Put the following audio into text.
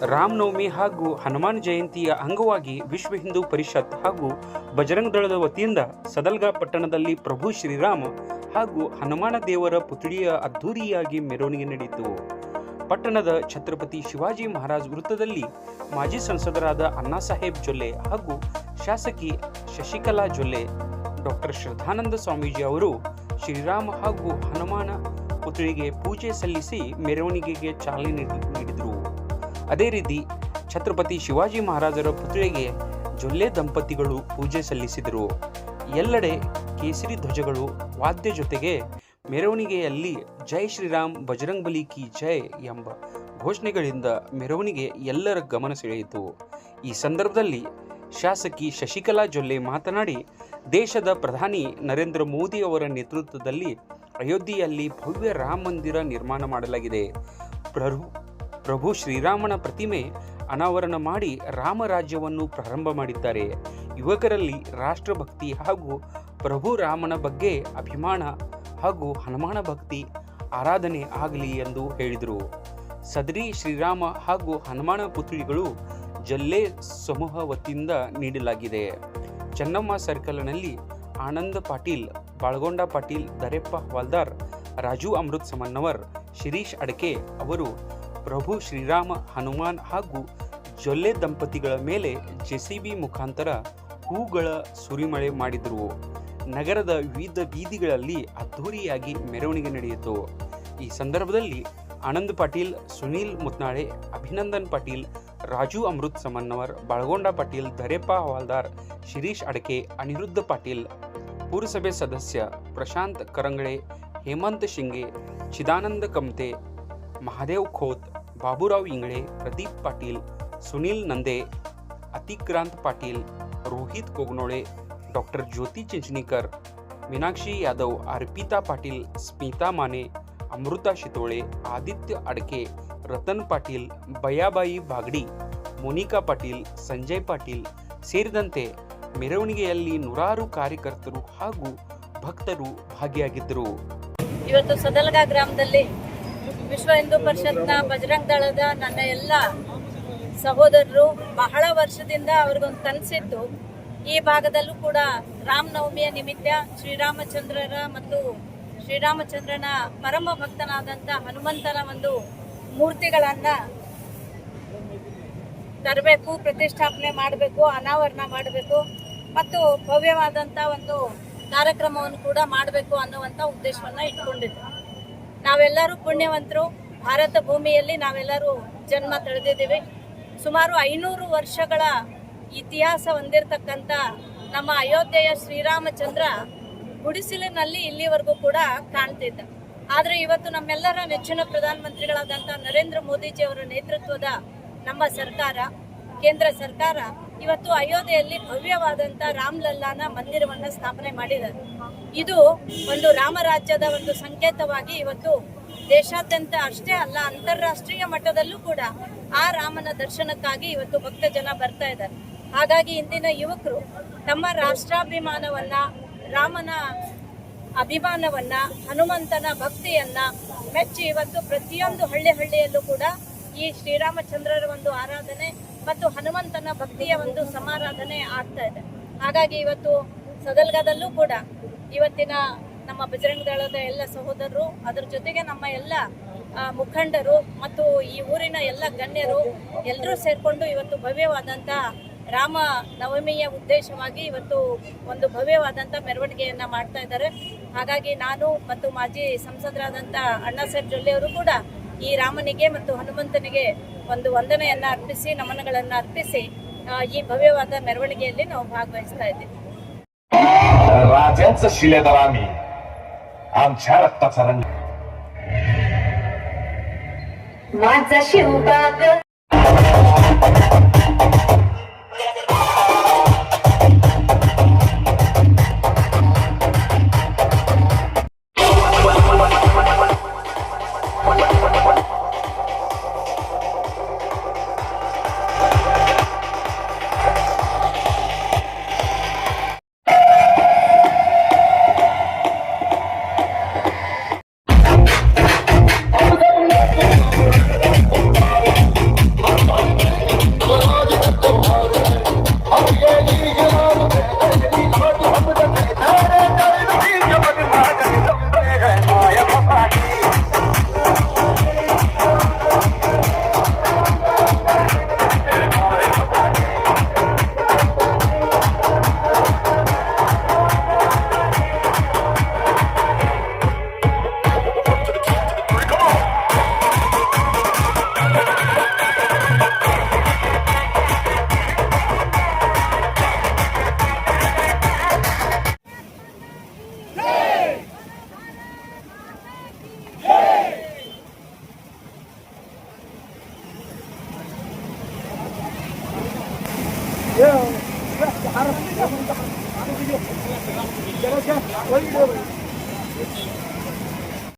ರಾಮನವಮಿ ಹಾಗೂ ಹನುಮಾನ್ ಜಯಂತಿಯ ಅಂಗವಾಗಿ ವಿಶ್ವ ಹಿಂದೂ ಪರಿಷತ್ ಹಾಗೂ ಬಜರಂಗ ದಳದ ವತಿಯಿಂದ ಸದಲ್ಗಾ ಪಟ್ಟಣದಲ್ಲಿ ಪ್ರಭು ಶ್ರೀರಾಮ ಹಾಗೂ ಹನುಮಾನ ದೇವರ ಪುತ್ಳಿಯ ಅದ್ಧೂರಿಯಾಗಿ ಮೆರವಣಿಗೆ ನಡೆಯಿತು. ಪಟ್ಟಣದ ಛತ್ರಪತಿ ಶಿವಾಜಿ ಮಹಾರಾಜ್ ವೃತ್ತದಲ್ಲಿ ಮಾಜಿ ಸಂಸದರಾದ ಅಣ್ಣಾಸಾಹೇಬ್ ಜೊಲ್ಲೆ ಹಾಗೂ ಶಾಸಕಿ ಶಶಿಕಲಾ ಜೊಲ್ಲೆ ಡಾಕ್ಟರ್ ಶ್ರದ್ಧಾನಂದ ಸ್ವಾಮೀಜಿ ಅವರು ಶ್ರೀರಾಮ ಹಾಗೂ ಹನುಮಾನ ಪುತ್ಳಿಗೆ ಪೂಜೆ ಸಲ್ಲಿಸಿ ಮೆರವಣಿಗೆಗೆ ಚಾಲನೆ ನೀಡಿದರು ಅದೇ ರೀತಿ ಛತ್ರಪತಿ ಶಿವಾಜಿ ಮಹಾರಾಜರ ಪುತ್ಳಿಗೆ ಜೊಲ್ಲೆ ದಂಪತಿಗಳು ಪೂಜೆ ಸಲ್ಲಿಸಿದರು. ಎಲ್ಲೆಡೆ ಕೇಸರಿ ಧ್ವಜಗಳು ವಾದ್ಯ ಜೊತೆಗೆ ಮೆರವಣಿಗೆಯಲ್ಲಿ ಜೈ ಶ್ರೀರಾಮ್ ಬಜರಂಗ್ ಬಲಿ ಕಿ ಜೈ ಎಂಬ ಘೋಷಣೆಗಳಿಂದ ಮೆರವಣಿಗೆ ಎಲ್ಲರ ಗಮನ ಸೆಳೆಯಿತು. ಈ ಸಂದರ್ಭದಲ್ಲಿ ಶಾಸಕಿ ಶಶಿಕಲಾ ಜೊಲ್ಲೆ ಮಾತನಾಡಿ, ದೇಶದ ಪ್ರಧಾನಿ ನರೇಂದ್ರ ಮೋದಿ ಅವರ ನೇತೃತ್ವದಲ್ಲಿ ಅಯೋಧ್ಯೆಯಲ್ಲಿ ಭವ್ಯ ರಾಮ ಮಂದಿರ ನಿರ್ಮಾಣ ಮಾಡಲಾಗಿದೆ. ಪ್ರಭು ಶ್ರೀರಾಮನ ಪ್ರತಿಮೆ ಅನಾವರಣ ಮಾಡಿ ರಾಮರಾಜ್ಯವನ್ನು ಪ್ರಾರಂಭ ಮಾಡಿದ್ದಾರೆ. ಯುವಕರಲ್ಲಿ ರಾಷ್ಟ್ರಭಕ್ತಿ ಹಾಗೂ ಪ್ರಭು ರಾಮನ ಬಗ್ಗೆ ಅಭಿಮಾನ ಹಾಗೂ ಹನುಮಾನ ಭಕ್ತಿ ಆರಾಧನೆ ಆಗಲಿ ಎಂದು ಹೇಳಿದರು. ಸದರಿ ಶ್ರೀರಾಮ ಹಾಗೂ ಹನುಮಾನ ಪುತ್ಳಿಗಳು ಜಲ್ಲೆ ಸಮೂಹ ವತಿಯಿಂದ ನೀಡಲಾಗಿದೆ. ಚೆನ್ನಮ್ಮ ಸರ್ಕಲ್ನಲ್ಲಿ ಆನಂದ ಪಾಟೀಲ್, ಬಾಳಗೊಂಡ ಪಾಟೀಲ್, ದರೆಪ್ಪ ಹವಾಲ್ದಾರ್, ರಾಜು ಅಮೃತ್ ಸಮನ್ನವರ್ ಶಿರೀಶ್ ಅಡಕೆ ಅವರು ಪ್ರಭು ಶ್ರೀರಾಮ, ಹನುಮಾನ್ ಹಾಗೂ ಜೊಲ್ಲೆ ದಂಪತಿಗಳ ಮೇಲೆ ಜೆಸಿಬಿ ಮುಖಾಂತರ ಹೂಗಳ ಸುರಿಮಳೆ ಮಾಡಿದರು. ನಗರದ ವಿವಿಧ ಬೀದಿಗಳಲ್ಲಿ ಅದ್ಧೂರಿಯಾಗಿ ಮೆರವಣಿಗೆ ನಡೆಯಿತು. ಈ ಸಂದರ್ಭದಲ್ಲಿ ಆನಂದ್ ಪಾಟೀಲ್, ಸುನೀಲ್ ಮುತ್ನಾಳೆ, ಅಭಿನಂದನ್ ಪಾಟೀಲ್, ರಾಜು ಅಮೃತ್ ಸಮನ್ನವರ್, ಬಳಗೊಂಡ ಪಾಟೀಲ್ ದರೆಪ್ಪ ಹವಾಲ್ದಾರ್ ಶಿರೀಶ್ ಅಡಕೆ, ಅನಿರುದ್ಧ ಪಾಟೀಲ್, ಪುರಸಭೆ ಸದಸ್ಯ ಪ್ರಶಾಂತ್ ಕರಂಗಳೆ, ಹೇಮಂತ್ ಶಿಂಗೆ, ಚಿದಾನಂದ ಕಮ್ತೆ ಮಹಾದೇವ್ ಖೋತ್ ಬಾಬುರಾವ್ ಇಂಗಳೆ, ಪ್ರದೀಪ್ ಪಾಟೀಲ್, ಸುನೀಲ್ ನಂದೆ, ಅತಿಕ್ರಾಂತ್ ಪಾಟೀಲ್, ರೋಹಿತ್ ಕೊಗ್ನೋಳೆ, ಡಾಕ್ಟರ್ ಜ್ಯೋತಿ ಚಿಂಚಣಿಕರ್ ಮೀನಾಕ್ಷಿ ಯಾದವ್, ಅರ್ಪಿತಾ ಪಾಟೀಲ್, ಸ್ಮಿತಾ ಮಾನೆ, ಅಮೃತ ಶಿತೋಳೆ, ಆದಿತ್ಯ ಅಡಕೆ, ರತನ್ ಪಾಟೀಲ್, ಬಯಾಬಾಯಿ ಬಾಗಡಿ, ಮೋನಿಕಾ ಪಾಟೀಲ್, ಸಂಜಯ್ ಪಾಟೀಲ್ ಸೇರಿದಂತೆ ಮೆರವಣಿಗೆಯಲ್ಲಿ ನೂರಾರು ಕಾರ್ಯಕರ್ತರು ಹಾಗೂ ಭಕ್ತರು ಭಾಗಿಯಾಗಿದ್ದರು. ಇವತ್ತು ಸದಲಗಾ ಗ್ರಾಮದಲ್ಲಿ ವಿಶ್ವ ಹಿಂದೂ ಪರಿಷತ್ನ ಬಜರಂಗ್ ದಳದ ನನ್ನ ಎಲ್ಲ ಸಹೋದರರು ಬಹಳ ವರ್ಷದಿಂದ ಅವ್ರಿಗೊಂದು ಕನಸಿತ್ತು. ಈ ಭಾಗದಲ್ಲೂ ಕೂಡ ರಾಮನವಮಿಯ ನಿಮಿತ್ತ ಶ್ರೀರಾಮಚಂದ್ರರ ಮತ್ತು ಶ್ರೀರಾಮಚಂದ್ರನ ಪರಮ ಭಕ್ತನಾದಂಥ ಹನುಮಂತನ ಒಂದು ಮೂರ್ತಿಗಳನ್ನು ತರಬೇಕು, ಪ್ರತಿಷ್ಠಾಪನೆ ಮಾಡಬೇಕು, ಅನಾವರಣ ಮಾಡಬೇಕು ಮತ್ತು ಭವ್ಯವಾದಂಥ ಒಂದು ಕಾರ್ಯಕ್ರಮವನ್ನು ಕೂಡ ಮಾಡಬೇಕು ಅನ್ನುವಂಥ ಉದ್ದೇಶವನ್ನು ಇಟ್ಕೊಂಡಿದ್ದೆ. ನಾವೆಲ್ಲರೂ ಪುಣ್ಯವಂತರು. ಭಾರತ ಭೂಮಿಯಲ್ಲಿ ನಾವೆಲ್ಲರೂ ಜನ್ಮ ತಳೆದಿದ್ದೀವಿ. ಸುಮಾರು ಐನೂರು ವರ್ಷಗಳ ಇತಿಹಾಸ ಹೊಂದಿರತಕ್ಕಂಥ ನಮ್ಮ ಅಯೋಧ್ಯೆಯ ಶ್ರೀರಾಮಚಂದ್ರ ಗುಡಿಸಿಲಿನಲ್ಲಿ ಇಲ್ಲಿವರೆಗೂ ಕೂಡ ಕಾಣ್ತಿದ್ದ. ಆದರೆ ಇವತ್ತು ನಮ್ಮೆಲ್ಲರ ನೆಚ್ಚಿನ ಪ್ರಧಾನಮಂತ್ರಿಗಳಾದಂಥ ನರೇಂದ್ರ ಮೋದಿಜಿ ಅವರ ನೇತೃತ್ವದ ನಮ್ಮ ಸರ್ಕಾರ, ಕೇಂದ್ರ ಸರ್ಕಾರ ಇವತ್ತು ಅಯೋಧ್ಯೆಯಲ್ಲಿ ಭವ್ಯವಾದಂಥ ರಾಮ್ಲಲ್ಲಾನ ಮಂದಿರವನ್ನ ಸ್ಥಾಪನೆ ಮಾಡಿದ್ದಾರೆ. ಇದು ಒಂದು ರಾಮರಾಜ್ಯದ ಒಂದು ಸಂಕೇತವಾಗಿ ಇವತ್ತು ದೇಶಾದ್ಯಂತ ಅಷ್ಟೇ ಅಲ್ಲ, ಅಂತಾರಾಷ್ಟ್ರೀಯ ಮಟ್ಟದಲ್ಲೂ ಕೂಡ ಆ ರಾಮನ ದರ್ಶನಕ್ಕಾಗಿ ಇವತ್ತು ಭಕ್ತ ಜನ ಬರ್ತಾ ಇದ್ದಾರೆ. ಹಾಗಾಗಿ ಇಂದಿನ ಯುವಕರು ತಮ್ಮ ರಾಷ್ಟ್ರಾಭಿಮಾನವನ್ನ, ರಾಮನ ಅಭಿಮಾನವನ್ನ, ಹನುಮಂತನ ಭಕ್ತಿಯನ್ನ ಮೆಚ್ಚಿ ಇವತ್ತು ಪ್ರತಿಯೊಂದು ಹಳ್ಳಿ ಹಳ್ಳಿಯಲ್ಲೂ ಕೂಡ ಈ ಶ್ರೀರಾಮಚಂದ್ರರ ಒಂದು ಆರಾಧನೆ ಮತ್ತು ಹನುಮಂತನ ಭಕ್ತಿಯ ಒಂದು ಸಮಾರಾಧನೆ ಆಗ್ತಾ ಇದೆ. ಹಾಗಾಗಿ ಇವತ್ತು ಸದಲ್ಗದಲ್ಲೂ ಕೂಡ ಇವತ್ತಿನ ನಮ್ಮ ಬಜರಂಗ ದಳದ ಎಲ್ಲ ಸಹೋದರರು, ಅದರ ಜೊತೆಗೆ ನಮ್ಮ ಎಲ್ಲ ಮುಖಂಡರು ಮತ್ತು ಈ ಊರಿನ ಎಲ್ಲ ಗಣ್ಯರು ಎಲ್ಲರೂ ಸೇರಿಕೊಂಡು ಇವತ್ತು ಭವ್ಯವಾದಂಥ ರಾಮ ನವಮಿಯ ಉದ್ದೇಶವಾಗಿ ಇವತ್ತು ಒಂದು ಭವ್ಯವಾದಂಥ ಮೆರವಣಿಗೆಯನ್ನ ಮಾಡ್ತಾ ಇದ್ದಾರೆ. ಹಾಗಾಗಿ ನಾನು ಮತ್ತು ಮಾಜಿ ಸಂಸದರಾದಂಥ ಅಣ್ಣಾ ಸಾಹೇಬ್ ಜೊಲ್ಲೆ ಅವರು ಕೂಡ ಈ ರಾಮನಿಗೆ ಮತ್ತು ಹನುಮಂತನಿಗೆ ಒಂದು ವಂದನೆಯನ್ನ ಅರ್ಪಿಸಿ ನಮನಗಳನ್ನು ಅರ್ಪಿಸಿ ಆ, ಈ ಭವ್ಯವಾದ ಮೆರವಣಿಗೆಯಲ್ಲಿ ನಾವು ಭಾಗವಹಿಸ್ತಾ ಇದ್ದೀವಿ राजांचं शिलेदार आम्ही आमच्या रक्ताचा रंग माझा शिवबाग عرفت